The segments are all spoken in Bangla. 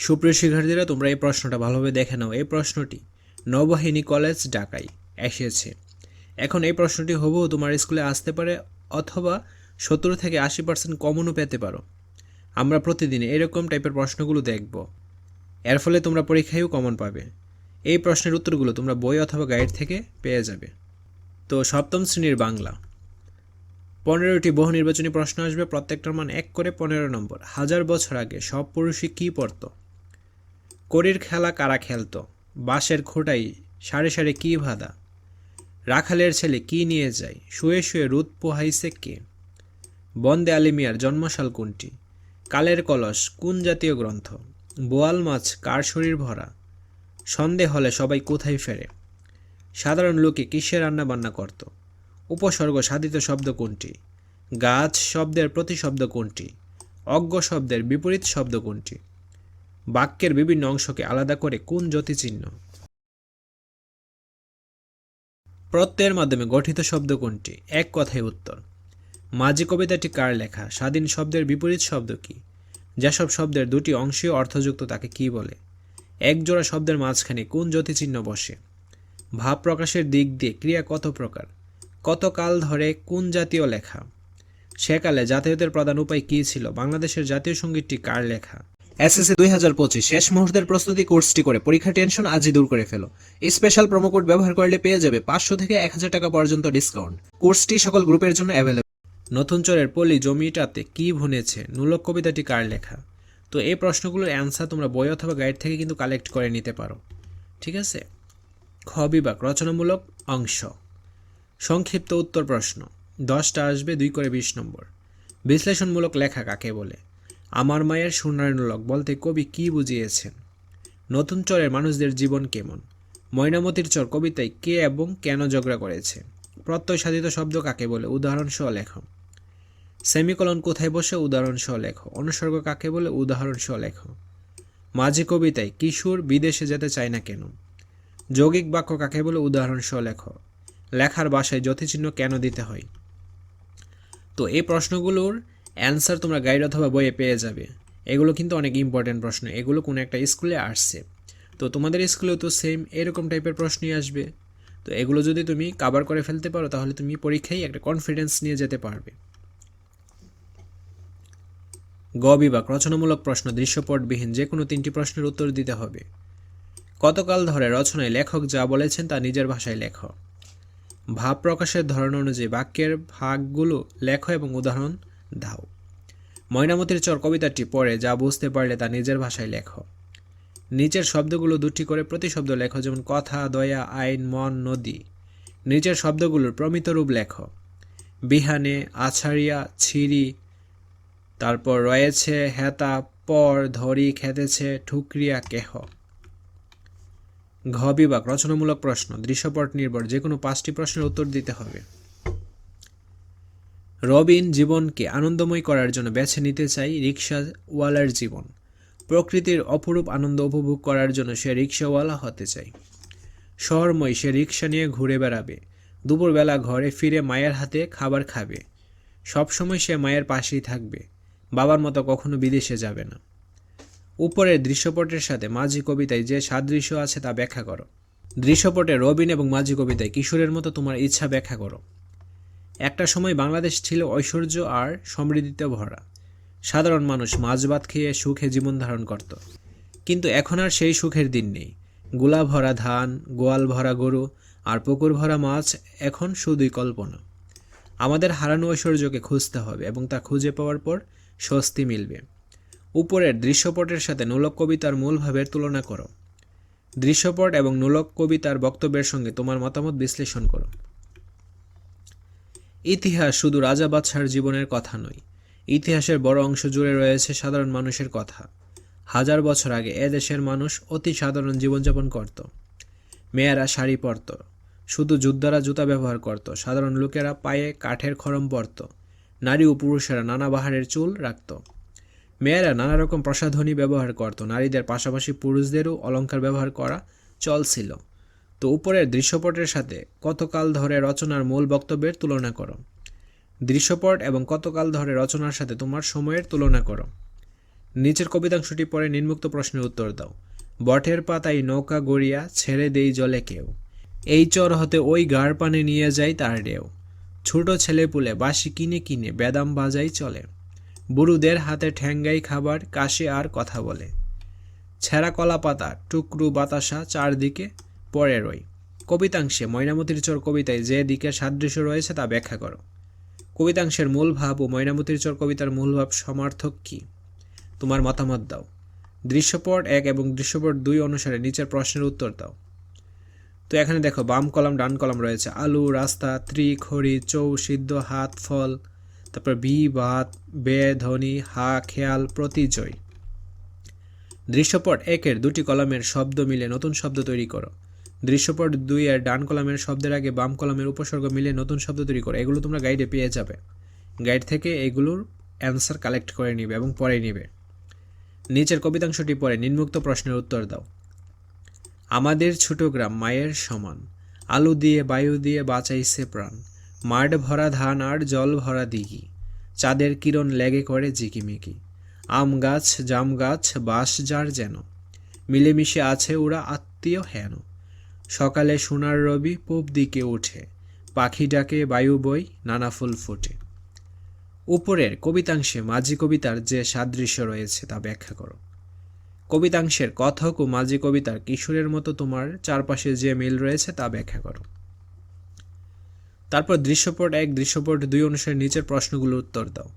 সুপ্রিয় শিক্ষার্থীরা, তোমরা এই প্রশ্নটা ভালোভাবে দেখে নাও। এই প্রশ্নটি নৌবাহিনী কলেজ ঢাকায় এসেছে। এখন এই প্রশ্নটি হবু তোমার স্কুলে আসতে পারে অথবা সত্তর থেকে আশি পার্সেন্ট কমনও পেতে পারো। আমরা প্রতিদিন এরকম টাইপের প্রশ্নগুলো দেখব। এর ফলে তোমরা পরীক্ষায়ও কমন পাবে। এই প্রশ্নের উত্তরগুলো তোমরা বই অথবা গাইড থেকে পেয়ে যাবে। তো সপ্তম শ্রেণির বাংলা। পনেরোটি বহু নির্বাচনী প্রশ্ন আসবে, প্রত্যেকটার মান এক করে পনেরো নম্বর। হাজার বছর আগে সব পুরুষই কী পড়ত? করির খেলা কারা খেলতো? বাঁশের খোঁটাই সারে সারে কী ভাদা রাখালের ছেলে কি নিয়ে যায়? শুয়ে শুয়ে রুদ পোহাইছে কে? বন্দে আলিমিয়ার জন্মশাল কোনটি? কালের কলস কোন জাতীয় গ্রন্থ? বোয়াল মাছ কার শরীর ভরা? সন্দেহ হলে সবাই কোথায় ফেরে? সাধারণ লোকে কিসের রান্না বান্না করত? উপসর্গ সাধিত শব্দ কোনটি? গাছ শব্দের প্রতিশব্দ কোনটি? অজ্ঞ শব্দের বিপরীত শব্দ কোনটি? বাক্যের বিভিন্ন অংশকে আলাদা করে কোন জ্যোতিচিহ্ন? প্রত্যয়ের মাধ্যমে গঠিত শব্দ কোনটি? এক কথায় উত্তর। মাঝি কবিতাটি কার লেখা? স্বাধীন শব্দের বিপরীত শব্দ কি? যেসব শব্দের দুটি অংশীয় অর্থযুক্ত তাকে কি বলে? একজোড়া শব্দের মাঝখানে কোন জ্যোতিচিহ্ন বসে? ভাব প্রকাশের দিক দিয়ে ক্রিয়া কত প্রকার? কত কাল ধরে কোন জাতীয় লেখা? সেকালে যাতায়াতের প্রধান উপায় কী ছিল? বাংলাদেশের জাতীয় সঙ্গীতটি কার লেখা? এসএসসি দুই হাজার পঁচিশ শেষ মুহূর্তের প্রস্তুতি কোর্সটি করে পরীক্ষা টেনশন আজই দূর করে ফেলো। স্পেশাল প্রোমো কোড ব্যবহার করলে পেয়ে যাবে পাঁচশো থেকে এক হাজার টাকা পর্যন্ত ডিসকাউন্ট কোর্সটি সকল গ্রুপের জন্য অ্যাভেলেবল নতুন চরের পল্লী জমিটাতে কি ভুনেছে? নুলক কবিতাটি কার লেখা? তো এই প্রশ্নগুলোর অ্যান্সার তোমরা বই অথবা গাইড থেকে কিন্তু কালেক্ট করে নিতে পারো। ঠিক আছে? খ বিভাগ, রচনামূলক অংশ। সংক্ষিপ্ত উত্তর প্রশ্ন। দশটা আসবে দুই করে বিশ নম্বর। বিশ্লেষণমূলক লেখা কাকে বলে? আমার মায়ের সুনারণলক বলতে কবি কি বুঝিয়েছেন? নতুন চরের মানুষদের জীবন কেমন? ময়নামতির চর কবিতায় কে এবং কেন ঝগড়া করেছে? প্রত্যয় সাধিত শব্দ কাকে বলে? উদাহরণ সহ লেখ। সেমিকলন কোথায় বসে? উদাহরণ সহ লেখ। অনুসর্গ কাকে বলে? উদাহরণ সহ লেখ। মাঝি কবিতায়, কিশোর বিদেশে যেতে চায় না কেন? যৌগিক বাক্য কাকে বলে? উদাহরণ সহ লেখ। লেখার বাসায় যথিচিহ্ন কেন দিতে হয়? তো এই প্রশ্নগুলোর অ্যান্সার তোমরা গাইড অথবা বইয়ে পেয়ে যাবে। এগুলো কিন্তু অনেক ইম্পর্টেন্ট প্রশ্ন। এগুলো কোনো একটা স্কুলে আসছে। তো তোমাদের স্কুলেও তো সেম এরকম টাইপের প্রশ্নই আসবে। তো এগুলো যদি তুমি কাভার করে ফেলতে পারো, তাহলে তুমি পরীক্ষায় একটা কনফিডেন্স নিয়ে যেতে পারবে। গ বিভাগ, রচনামূলক প্রশ্ন, দৃশ্যপটবিহীন যে কোনো তিনটি প্রশ্নের উত্তর দিতে হবে। কতকাল ধরে রচনায় লেখক যা বলেছেন তা নিজের ভাষায় লেখ। ভাব প্রকাশের ধরন অনুযায়ী বাক্যের ভাগগুলো লেখ এবং উদাহরণ দাও। ময়নামতির চর কবিতাটি পড়ে যা বুঝতে পারলে তা নিজের ভাষায় লেখ। নিচের শব্দগুলো দুটি করে প্রতি শব্দ লেখ, যেমন কথা, দয়া, আইন, মন, নদী। নিচের শব্দগুলোর প্রমিত রূপ লেখ। বিহানে আছাড়িয়া, ছিরি, তারপর রয়েছে হেতা, পর, ধরি, খেতেছে, ঠুকরিয়া, কেহ। ঘ বিভাগ, রচনামূলক প্রশ্ন, দৃশ্যপট নির্ভর যে কোনো পাঁচটি প্রশ্নের উত্তর দিতে হবে। রবিন জীবনকে আনন্দময় করার জন্য বেছে নিতে চাই রিক্সাওয়ালার জীবন। প্রকৃতির অপরূপ আনন্দ উপভোগ করার জন্য সে রিক্সাওয়ালা হতে চায়। শহরময় সে রিক্সা নিয়ে ঘুরে বেড়াবে। দুপুরবেলা ঘরে ফিরে মায়ের হাতে খাবার খাবে। সবসময় সে মায়ের পাশেই থাকবে। বাবার মতো কখনো বিদেশে যাবে না। উপরের দৃশ্যপটের সাথে মাঝি কবিতায় যে সাদৃশ্য আছে তা ব্যাখ্যা করো। দৃশ্যপটে রবিন এবং মাঝি কবিতায় কিশোরের মতো তোমার ইচ্ছা ব্যাখ্যা করো। একটা সময় বাংলাদেশ ছিল ঐশ্বর্য আর সমৃদ্ধিতে ভরা। সাধারণ মানুষ মাছ ভাত খেয়ে সুখে জীবন ধারণ করত। কিন্তু এখন আর সেই সুখের দিন নেই। গোলা ভরা ধান, গোয়াল ভরা গরু আর পুকুর ভরা মাছ এখন শুধুই কল্পনা। আমাদের হারানো ঐশ্বর্যকে খুঁজতে হবে এবং তা খুঁজে পাওয়ার পর স্বস্তি মিলবে। উপরের দৃশ্যপটের সাথে নোলক কবিতার মূল ভাবের তুলনা করো। দৃশ্যপট এবং নোলক কবিতার বক্তব্যের সঙ্গে তোমার মতামত বিশ্লেষণ করো। ইতিহাস শুধু রাজা বাদশার জীবনের কথা নয়, ইতিহাসের বড় অংশ জুড়ে রয়েছে সাধারণ মানুষের কথা। হাজার বছর আগে এ দেশের মানুষ অতি সাধারণ জীবনযাপন করত। মেয়েরা শাড়ি পরত, শুধু যোদ্ধারা জুতা ব্যবহার করত, সাধারণ লোকেরা পায়ে কাঠের খরম পরত, নারী ও পুরুষেরা নানা বাহারের চুল রাখত। মেয়েরা নানা রকম প্রসাধনী ব্যবহার করত, নারীদের পাশাপাশি পুরুষদেরও অলঙ্কার ব্যবহার করা চল ছিল তো উপরের দৃশ্যপটের সাথে কতকাল ধরে রচনার মূল বক্তব্যের তুলনা করো। দৃশ্যপট এবং কতকাল ধরে রচনার সাথে তোমার সময়ের তুলনা করো। নিচের কবিতাংশটি পরে নিম্মুক্ত প্রশ্নের উত্তর দাও। বটের পাতায় নৌকা গড়িয়া ছেড়ে দেই জলে কেউ। এই চর হতে ওই গাড় পানে নিয়ে যায় তার ঢেউ। ছোট ছেলে পুলে বাসি কিনে কিনে বেদাম বাজাই চলে। বুড়ুদের হাতে ঠ্যাঙ্গাই খাবার কাশে আর কথা বলে। ছেঁড়া কলা পাতা টুকরু বাতাসা চারদিকে পড়ে রই। কবিতাংশে ময়নামতির চর কবিতায় যে দিকে সাদৃশ্য রয়েছে তা ব্যাখ্যা করো। কবিতাংশের মূল ভাব ও ময়নামতির চর কবিতার মূল ভাব সমার্থক কী? তোমার মতামত দাও। দৃশ্যপট এক এবং দৃশ্যপট দুই অনুসারে নিচের প্রশ্নের উত্তর দাও। তো এখানে দেখো, বাম কলাম, ডান কলাম রয়েছে। আলু, রাস্তা, ত্রি, খড়ি, চৌ, সিদ্ধ, হাত, ফল। তারপর বি, ভাত, বে ধ্বনি হা, খেয়াল, প্রতিজয়। দৃশ্যপট একের দুটি কলামের শব্দ মিলে নতুন শব্দ তৈরি করো। দৃশ্যপট দুই এর ডান কলামের শব্দের আগে বাম কলামের উপসর্গ মিলে নতুন শব্দ তৈরি করে। এগুলো তোমরা গাইডে পেয়ে যাবে। গাইড থেকে এগুলোর অ্যান্সার কালেক্ট করে নিবে এবং পরে নিবে। নিচের কবিতাংশটি পরে নিম্মুক্ত প্রশ্নের উত্তর দাও। আমাদের ছোট গ্রাম মায়ের সমান। আলু দিয়ে, বায়ু দিয়ে বাঁচাইছে প্রাণ। মাঠ ভরা ধান আর জল ভরা দিঘি। চাঁদের কিরণ লেগে করে ঝিকিমিকি। আম গাছ, জাম গাছ, বাঁশ যার যেন। মিলেমিশে আছে ওরা আত্মীয় হেন। সকালে সোনার রবি পূব দিকে ওঠে, পাখি ডাকে বায়ু বই, নানা ফুল ফোটে। উপরের কবিতাংশে মাঝি কবিতার যে সাদৃশ্য রয়েছে তা ব্যাখ্যা করো। কবিতাংশের কথক ও মাঝি কবিতার কিশোরের মতো তোমার চারপাশে যে মিল রয়েছে তা ব্যাখ্যা করো। তারপর দৃশ্যপট এক, দৃশ্যপট দুই অনুসারে নিচের প্রশ্নগুলোর উত্তর দাও।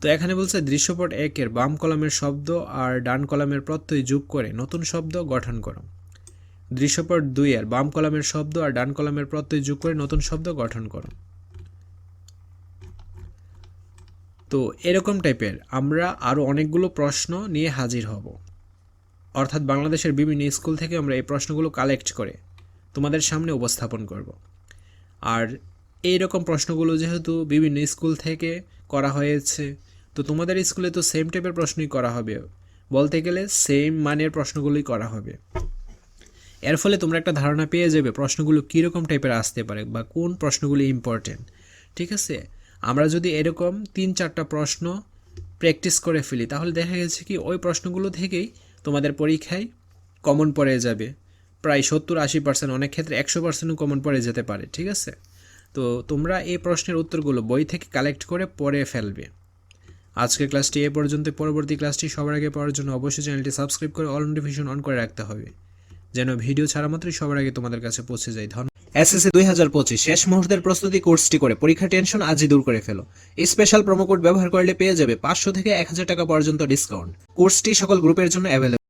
তো এখানে বলছে দৃশ্যপট একের বাম কলামের শব্দ আর ডান কলামের প্রত্যয় যোগ করে নতুন শব্দ গঠন করো। দৃশ্যপট দুই এর, বাম কলামের শব্দ আর ডান কলামের প্রত্যয় যোগ করে নতুন শব্দ গঠন করো। তো এরকম টাইপের আমরা আরও অনেকগুলো প্রশ্ন নিয়ে হাজির হব। অর্থাৎ বাংলাদেশের বিভিন্ন স্কুল থেকে আমরা এই প্রশ্নগুলো কালেক্ট করে তোমাদের সামনে উপস্থাপন করব। আর এই রকম প্রশ্নগুলো যেহেতু বিভিন্ন স্কুল থেকে করা হয়েছে, তো তোমাদের স্কুলে তো সেম টাইপের প্রশ্নই করা হবে। বলতে গেলে সেম মানের প্রশ্নগুলোই করা হবে। এর ফলে তোমরা একটা ধারণা পেয়ে যাবে প্রশ্নগুলো কীরকম টাইপের আসতে পারে বা কোন প্রশ্নগুলো ইম্পর্টেন্ট ঠিক আছে? আমরা যদি এরকম তিন চারটা প্রশ্ন প্র্যাকটিস করে ফেলি, তাহলে দেখা গেছে কি ওই প্রশ্নগুলো থেকেই তোমাদের পরীক্ষায় কমন পড়ে যাবে। প্রায় সত্তর আশি পার্সেন্ট অনেক ক্ষেত্রে একশো পার্সেন্টও কমন পড়ে যেতে পারে, ঠিক আছে? তো তোমরা এই প্রশ্নের উত্তরগুলো বই থেকে কালেক্ট করে পড়ে ফেলবে। আজকের ক্লাসটি এ পর্যন্ত পরবর্তী ক্লাসটি সবার আগে পাওয়ার জন্য অবশ্যই চ্যানেলটি সাবস্ক্রাইব করে অল নোটিফিকেশন অন করে রাখতে হবে। যেন ভিডিও ছাড়া মাত্রই সবার আগে তোমাদের কাছে পৌঁছে যায়। ধন এসএসসি দুই হাজার পঁচিশ, শেষ মুহূর্তের প্রস্তুতি কোর্সটি করে। পরীক্ষা টেনশন আজই দূর করে ফেলো। স্পেশাল প্রোমো কোড ব্যবহার করলে পেয়ে যাবে পাঁচশো থেকে এক হাজার টাকা পর্যন্ত ডিসকাউন্ট কোর্সটি সকল গ্রুপের জন্য অ্যাভেলেবল